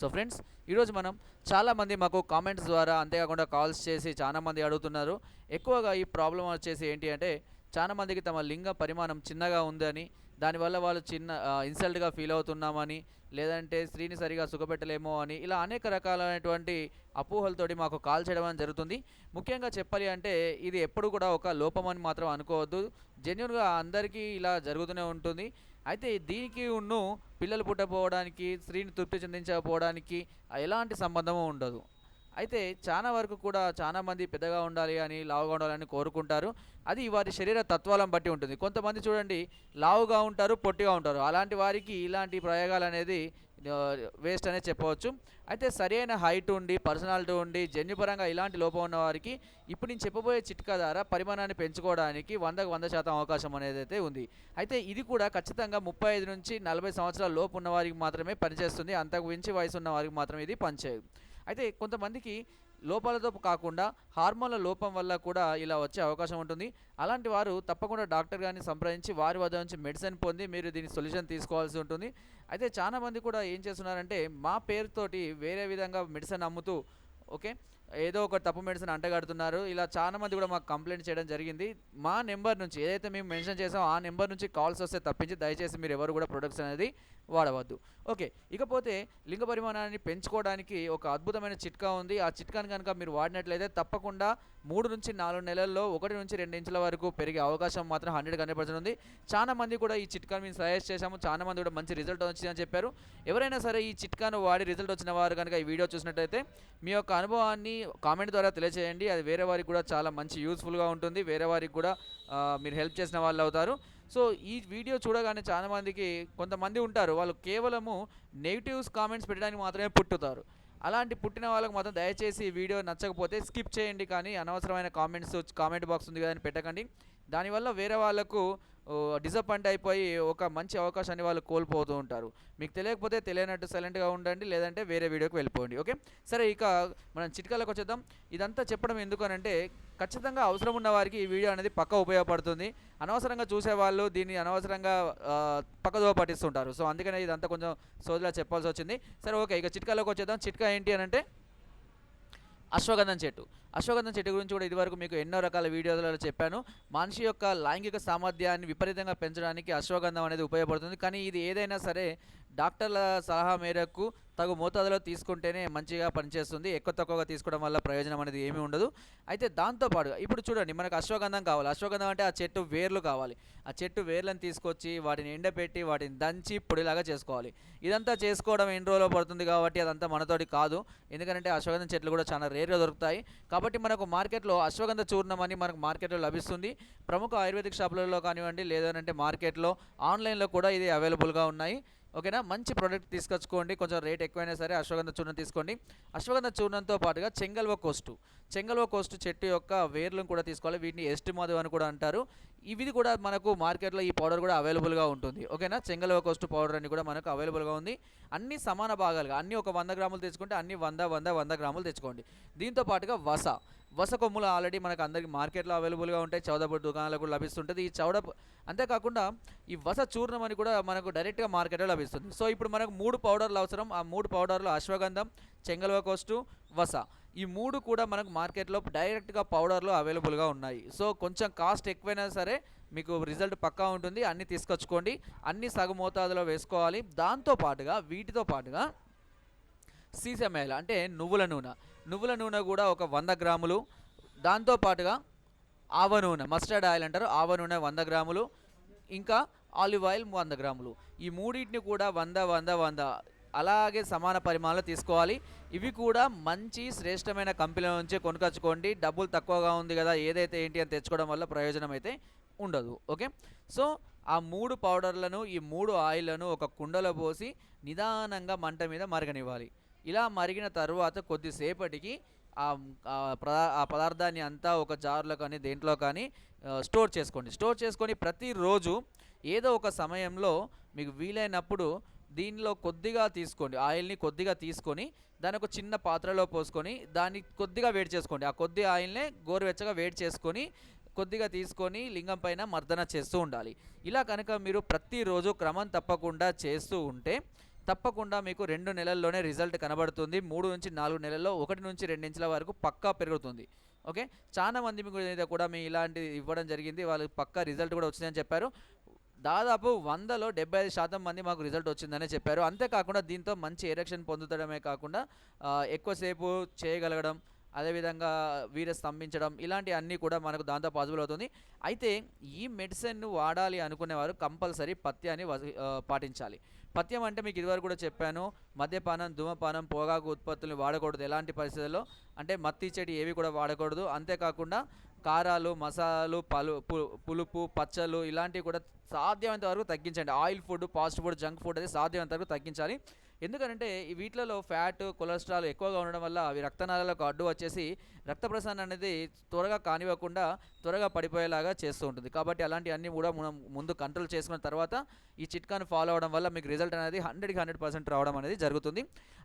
So friends ఈరోజు మనం చాలామంది మాకు కామెంట్స్ ద్వారా అంతేకాకుండా కాల్స్ చేసి చాలామంది అడుగుతున్నారు. ఎక్కువగా ఈ ప్రాబ్లం వచ్చేసి ఏంటి అంటే చాలామందికి తమ లింగ పరిమాణం చిన్నగా ఉందని దానివల్ల వాళ్ళు చిన్న ఇన్సల్ట్గా ఫీల్ అవుతున్నామని లేదంటే స్త్రీని సరిగా సుఖపెట్టలేమో అని ఇలా అనేక రకాలైనటువంటి అపోహలతోటి మాకు కాల్ చేయడం జరుగుతుంది. ముఖ్యంగా చెప్పాలి అంటే ఇది ఎప్పుడు కూడా ఒక లోపం అని మాత్రం అనుకోవద్దు. జెన్యున్గా అందరికీ ఇలా జరుగుతూనే ఉంటుంది. అయితే దీనికి ఉన్ను పిల్లలు పుట్టకపోవడానికి స్త్రీని తృప్తి చెందించకపోవడానికి ఎలాంటి సంబంధము ఉండదు. అయితే చాలా వరకు కూడా చాలామంది పెద్దగా ఉండాలి అని లావుగా ఉండాలని కోరుకుంటారు. అది వారి శరీర తత్వాలను బట్టి ఉంటుంది. కొంతమంది చూడండి లావుగా ఉంటారు పొట్టిగా ఉంటారు. అలాంటి వారికి ఇలాంటి ప్రయోగాలు అనేది వేస్ట్ అనే చెప్పవచ్చు. అయితే సరైన హైట్ ఉండి పర్సనాలిటీ ఉండి జన్యుపరంగా ఇలాంటి లోపం ఉన్న వారికి ఇప్పుడు నేను చెప్పబోయే చిట్కా ద్వారా పరిమాణాన్ని పెంచుకోవడానికి వందకు వంద శాతం అవకాశం అనేది అయితే ఉంది. అయితే ఇది కూడా ఖచ్చితంగా ముప్పై ఐదు నుంచి నలభై సంవత్సరాల లోపు ఉన్న వారికి మాత్రమే పనిచేస్తుంది. అంతకు మించి వయసు ఉన్న వారికి మాత్రమే ఇది పనిచేయదు. అయితే కొంతమందికి లోపాలతో కాకుండా హార్మోన్ల లోపం వల్ల కూడా ఇలా వచ్చే అవకాశం ఉంటుంది. అలాంటి వారు తప్పకుండా డాక్టర్ గారిని సంప్రదించి వారి వద్ద నుంచి మెడిసిన్ పొంది మీరు దీని సొల్యూషన్ తీసుకోవాల్సి ఉంటుంది. అయితే చాలా మంది కూడా ఏం చేస్తున్నారంటే మా పేరుతోటి వేరే విధంగా మెడిసిన్ అమ్ముతూ ఓకే? ఏదో ఒక తప్పు మెడిసిన్ అంటగడుతున్నారు. ఇలా చాలా మంది కూడా మాకు కంప్లైంట్ చేయడం జరిగింది. మా నెంబర్ నుంచి ఏదైతే మేము మెన్షన్ చేసామో ఆ నెంబర్ నుంచి కాల్స్ వస్తే తప్పించి దయచేసి మీరు ఎవరు కూడా ప్రొడక్ట్స్ అనేది వాడవద్దు. ఓకే ఇకపోతే లింగ పరిమాణాన్ని పెంచుకోవడానికి ఒక అద్భుతమైన చిట్కా ఉంది. ఆ చిట్కాని కనుక మీరు వాడినట్లయితే తప్పకుండా మూడు నుంచి నాలుగు నెలల్లో ఒకటి నుంచి రెండు ఇంచుల వరకు పెరిగే అవకాశం మాత్రం హండ్రెడ్ హండ్రెడ్ పర్సెంట్ ఉంది చాలా మంది కూడా ఈ చిట్కాను మేము సజెస్ట్ చేశాము. చాలా మంది కూడా మంచి రిజల్ట్ వచ్చిందని చెప్పారు. ఎవరైనా సరే ఈ చిట్కాను వాడి రిజల్ట్ వచ్చిన వారు కనుక ఈ వీడియో చూసినట్టయితే మీ యొక్క అనుభవాన్ని కామెంట్ ద్వారా తెలియజేయండి. అది వేరే వారికి కూడా చాలా మంచి యూస్ఫుల్గా ఉంటుంది. వేరే వారికి కూడా మీరు హెల్ప్ చేసిన వాళ్ళు అవుతారు. సో ఈ వీడియో చూడగానే చాలామందికి కొంతమంది ఉంటారు. వాళ్ళు కేవలము నెగిటివ్స్ కామెంట్స్ పెట్టడానికి మాత్రమే పుట్టుతారు. అలాంటి పుట్టిన వాళ్ళకి మాత్రం దయచేసి ఈ వీడియో నచ్చకపోతే స్కిప్ చేయండి. కానీ అనవసరమైన కామెంట్స్ కామెంట్ బాక్స్ ఉంది కదా అని పెట్టకండి. దానివల్ల వేరే వాళ్ళకు డిసప్పాయింట్ అయిపోయి ఒక మంచి అవకాశాన్ని వాళ్ళు కోల్పోతూ ఉంటారు. మీకు తెలియకపోతే తెలియనట్టు సైలెంట్గా ఉండండి లేదంటే వేరే వీడియోకి వెళ్ళిపోండి ఓకే? సరే ఇక మనం చిట్కాలకు వచ్చేద్దాం. ఇదంతా చెప్పడం ఎందుకనంటే ఖచ్చితంగా అవసరం ఉన్న వారికి ఈ వీడియో అనేది పక్క ఉపయోగపడుతుంది. అనవసరంగా చూసేవాళ్ళు దీన్ని అనవసరంగా పక్కదో పక్కదోవ పట్టిస్తుంటారు. సో అందుకనే ఇదంతా కొంచెం సోదిలా చెప్పాల్సి వచ్చింది. సరే ఓకే ఇక చిట్కాలోకి వచ్చేద్దాం. చిట్కా ఏంటి అని అంటే అశ్వగంధం చెట్టు. అశ్వగంధం చెట్టు గురించి కూడా ఇదివరకు మీకు ఎన్నో రకాల వీడియోలలో చెప్పాను. మనిషి యొక్క లైంగిక సామర్థ్యాన్ని విపరీతంగా పెంచడానికి అశ్వగంధం అనేది ఉపయోగపడుతుంది. కానీ ఇది ఏదైనా సరే డాక్టర్ల సలహా మేరకు తగు మోతాదులో తీసుకుంటేనే మంచిగా పనిచేస్తుంది. ఎక్కువ తక్కువగా తీసుకోవడం వల్ల ప్రయోజనం అనేది ఏమీ ఉండదు. అయితే దాంతోపాటు ఇప్పుడు చూడండి మనకు అశ్వగంధం కావాలి. అశ్వగంధం అంటే ఆ చెట్టు వేర్లు కావాలి. ఆ చెట్టు వేర్లను తీసుకొచ్చి వాటిని ఎండబెట్టి వాటిని దంచి పొడిలాగా చేసుకోవాలి. ఇదంతా చేసుకోవడం ఎన్ని రోజులు పడుతుంది కాబట్టి అదంతా మనతోటి కాదు. ఎందుకంటే అశ్వగంధం చెట్లు కూడా చాలా రేర్గా దొరుకుతాయి. కాబట్టి మనకు మార్కెట్లో అశ్వగంధ చూర్ణం అని మనకు మార్కెట్లో లభిస్తుంది. ప్రముఖ ఆయుర్వేదిక్ షాపులలో కానివ్వండి లేదంటే మార్కెట్లో ఆన్లైన్లో కూడా ఇది అవైలబుల్గా ఉన్నాయి. ఓకేనా? మంచి ప్రోడక్ట్ తీసుకొచ్చుకోండి. కొంచెం రేట్ ఎక్కువైనా సరే అశ్వగంధ చూర్ణం తీసుకోండి. అశ్వగంధ చూర్ణంతో పాటుగా చెంగల్వ కోస్టు. చెంగల్వ కోస్టు చెట్టు యొక్క వేర్లను కూడా తీసుకోవాలి. వీటిని ఎస్టి మధు అని కూడా అంటారు. ఇవి కూడా మనకు మార్కెట్లో ఈ పౌడర్ కూడా అవైలబుల్గా ఉంటుంది. ఓకేనా? చెంగల్వ కోస్టు పౌడర్ అని కూడా మనకు అవైలబుల్గా ఉంది. అన్ని సమాన భాగాలుగా అన్ని ఒక వంద గ్రాములు తెచ్చుకుంటే అన్ని వంద వంద వంద గ్రాములు తెచ్చుకోండి. దీంతో పాటుగా వస. వస కొమ్ములు ఆల్రెడీ మనకు అందరికి మార్కెట్లో అవైలబుల్గా ఉంటాయి. చౌదపూడి దుకాణాలకు కూడా లభిస్తుంటుంది. ఈ చౌడ అంతేకాకుండా ఈ వస చూర్ణం అని కూడా మనకు డైరెక్ట్గా మార్కెట్లో లభిస్తుంది. సో ఇప్పుడు మనకు మూడు పౌడర్లు అవసరం. ఆ మూడు పౌడర్లు అశ్వగంధం చెంగల్వ కోస్టు వస. ఈ మూడు కూడా మనకు మార్కెట్లో డైరెక్ట్గా పౌడర్లు అవైలబుల్గా ఉన్నాయి. సో కొంచెం కాస్ట్ ఎక్కువైనా సరే మీకు రిజల్ట్ పక్కా ఉంటుంది. అన్నీ తీసుకొచ్చుకోండి. అన్ని సగ మోతాదులో వేసుకోవాలి. దాంతో పాటుగా వీటితో పాటుగా సీసెమైల్ అంటే నువ్వుల నూనె. నువ్వుల నూనె కూడా ఒక వంద గ్రాములు. దాంతో పాటుగా ఆవ నూనె మస్టర్డ్ ఆయిల్ అంటారు. ఆవ నూనె వంద గ్రాములు. ఇంకా ఆలివ్ ఆయిల్ వంద గ్రాములు. ఈ మూడింటిని కూడా వంద వంద వంద. అలాగే సమాన పరిమాణంలో తీసుకోవాలి. ఇవి కూడా మంచి శ్రేష్టమైన కంపెనీల నుంచి కొనుకొచ్చుకోండి. డబ్బులు తక్కువగా ఉంది కదా ఏదైతే ఏంటి అని తెచ్చుకోవడం వల్ల ప్రయోజనం అయితే ఉండదు. ఓకే? సో ఆ మూడు పౌడర్లను ఈ మూడు ఆయిల్లను ఒక కుండలో పోసి నిదానంగా మంట మీద మరగనివ్వాలి. ఇలా మరిగిన తర్వాత కొద్దిసేపటికి ఆ ఆ పదార్థాన్ని అంతా ఒక జార్లో కానీ దేంట్లో కానీ స్టోర్ చేసుకోండి. స్టోర్ చేసుకొని ప్రతిరోజు ఏదో ఒక సమయంలో మీకు వీలైనప్పుడు దీనిలో కొద్దిగా తీసుకోండి. ఆయిల్ని కొద్దిగా తీసుకొని దాని ఒక చిన్న పాత్రలో పోసుకొని దాన్ని కొద్దిగా వేడి చేసుకోండి. ఆ కొద్ది ఆయిల్నే గోరువెచ్చగా వేడి చేసుకొని కొద్దిగా తీసుకొని లింగం పైన మర్దన చేస్తూ ఉండాలి. ఇలా కనుక మీరు ప్రతిరోజు క్రమం తప్పకుండా చేస్తూ ఉంటే తప్పకుండా మీకు రెండు నెలల్లోనే రిజల్ట్ కనబడుతుంది. మూడు నుంచి నాలుగు నెలల్లో ఒకటి నుంచి రెండించల వరకు పక్కా పెరుగుతుంది. ఓకే? చాలా మంది మీకు మీద కూడా మీ ఇలాంటిది ఇవ్వడం జరిగింది. వాళ్ళకి పక్కా రిజల్ట్ కూడా వచ్చిందని చెప్పారు. దాదాపు వందలో డెబ్బై ఐదు శాతం మంది మాకు రిజల్ట్ వచ్చిందనే చెప్పారు. అంతేకాకుండా దీంతో మంచి ఎరక్షన్ పొందుతడమే కాకుండా ఎక్కువసేపు చేయగలగడం అదేవిధంగా వీర స్తంభించడం ఇలాంటి అన్నీ కూడా మనకు దాంతో పాసిబుల్ అవుతుంది. అయితే ఈ మెడిసిన్ వాడాలి అనుకునేవారు కంపల్సరీ పత్యాన్ని పాటించాలి. పథ్యం అంటే మీకు ఇదివరకు కూడా చెప్పాను మద్యపానం ధూమపానం పొగాకు ఉత్పత్తులను వాడకూడదు ఎలాంటి పరిస్థితుల్లో. అంటే మత్తి చెడి ఏవి కూడా వాడకూడదు. అంతేకాకుండా కారాలు మసాలాలు పలు పులుపు పచ్చలు ఇలాంటివి కూడా సాధ్యమైనంత వరకు తగ్గించండి. Oil food fast food junk food అది సాధ్యమైనంత వరకు తగ్గించాలి. ఎందుకంటే ఈ వీటిలలో ఫ్యాట్ కొలెస్ట్రాల్ ఎక్కువగా ఉండడం వల్ల అవి రక్తనాళాలకు అడ్డు వచ్చేసి రక్త ప్రసరణ అనేది త్వరగా కానివ్వకుండా త్వరగా పడిపోయేలాగా చేస్తూ ఉంటుంది. కాబట్టి అలాంటివన్నీ కూడా మనం ముందు కంట్రోల్ చేసుకున్న తర్వాత ఈ చిట్కాను ఫాలో అవడం వల్ల మీకు రిజల్ట్ అనేది హండ్రెడ్కి హండ్రెడ్ పర్సెంట్ రావడం అనేది జరుగుతుంది.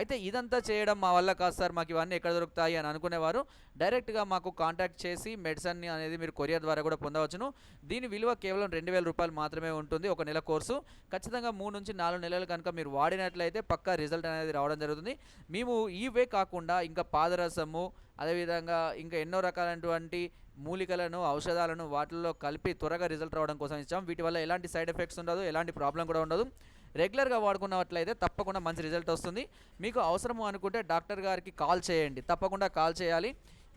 అయితే ఇదంతా చేయడం మా వల్ల కాదు సార్ మాకు ఇవన్నీ ఎక్కడ దొరుకుతాయి అని అనుకునేవారు. డైరెక్ట్గా మాకు కాంటాక్ట్ చేసి మెడిసిన్ అనేది మీరు కొరియర్ ద్వారా కూడా పొందవచ్చును. దీని విలువ కేవలం రెండు వేల రూపాయలు మాత్రమే ఉంటుంది ఒక నెల కోర్సు. ఖచ్చితంగా మూడు నుంచి నాలుగు నెలలు కనుక మీరు వాడినట్లయితే పక్కా రిజల్ట్ అనేది రావడం జరుగుతుంది. మేము ఇవే కాకుండా ఇంకా పాదరసము అదేవిధంగా ఇంకా ఎన్నో రకాలైనటువంటి మూలికలను ఔషధాలను వాటిల్లో కలిపి త్వరగా రిజల్ట్ రావడం కోసం ఇచ్చాం. వీటి వల్ల ఎలాంటి సైడ్ ఎఫెక్ట్స్ ఉండదు ఎలాంటి ప్రాబ్లం కూడా ఉండదు. రెగ్యులర్గా వాడుకున్నట్లయితే తప్పకుండా మంచి రిజల్ట్ వస్తుంది. మీకు అవసరము అనుకుంటే డాక్టర్ గారికి కాల్ చేయండి. తప్పకుండా కాల్ చేయాలి.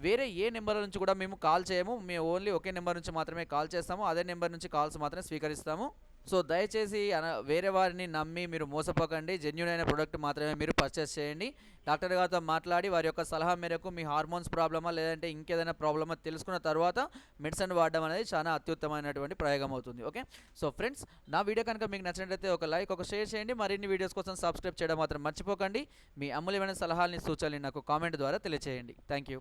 వేరే ఏ నెంబర్ నుంచి కూడా మేము కాల్ చేయము. మేము ఓన్లీ ఒకే నెంబర్ నుంచి మాత్రమే కాల్ చేస్తాము. అదే నెంబర్ నుంచి కాల్స్ మాత్రమే స్వీకరిస్తాము. సో దయచేసి వేరే వారిని నమ్మి మీరు మోసపోకండి. జెన్యున్ అయిన ప్రోడక్ట్ మాత్రమే మీరు పర్చేస్ చేయండి. డాక్టర్ గారితో మాట్లాడి వారి యొక్క సలహా మేరకు మీ హార్మోన్స్ ప్రాబ్లమా లేదంటే ఇంకేదైనా ప్రాబ్లమా తెలుసుకున్న తర్వాత మెడిసిన్ వాడడం అనేది చాలా అత్యుత్తమైనటువంటి ప్రయోగం అవుతుంది. ఓకే? సో ఫ్రెండ్స్ నా వీడియో కనుక మీకు నచ్చినట్లయితే ఒక లైక్ ఒక షేర్ చేయండి. మరిన్ని వీడియోస్ కోసం సబ్స్క్రైబ్ చేయడం మాత్రం మర్చిపోకండి. మీ అమూల్యమైన సలహాలని సూచనలు నాకు కామెంట్ ద్వారా తెలియచేయండి. Thank you